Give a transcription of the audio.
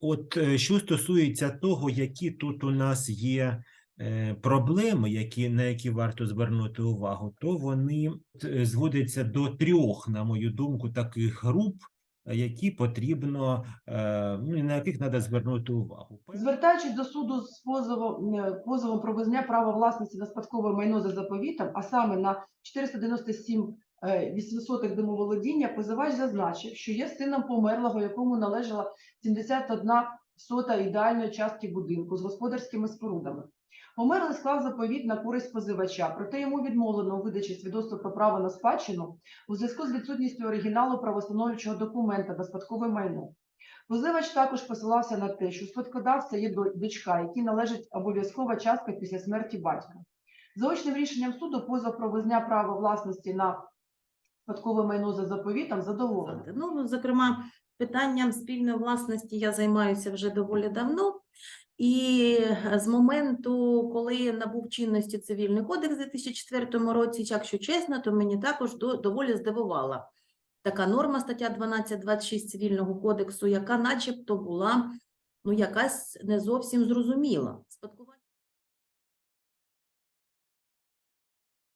От е, що стосується того, які тут у нас є е, проблеми, які, на які варто звернути увагу, то вони е, зводяться до трьох, на мою думку, таких груп, які потрібно, ну, на яких треба звернути увагу. Звертаючись до суду з позовом, позовом про визнання права власності на спадкове майно за заповітом, а саме на 497 е, 800 домоволодіння, позивач зазначив, що є сином померлого, якому належала 71 сота ідеальної частки будинку з господарськими спорудами. Померлий склав заповіт на користь позивача, проте йому відмовлено у видачі свідоцтва про право на спадщину у зв'язку з відсутністю оригіналу правостановлюючого документа на спадкове майно. Позивач також посилався на те, що спадкодавця є дочка, якій належить обов'язкова частка після смерті батька. Заочним рішенням суду позов про визнання права власності на спадкове майно за заповітом задоволено. Ну, зокрема, питанням спільної власності я займаюся вже доволі давно. І з моменту, коли набув чинності цивільний кодекс у 2004 році, якщо чесно, то мені також доволі здивувала така норма, стаття 12.26 цивільного кодексу, яка начебто була ну, якась не зовсім зрозуміла.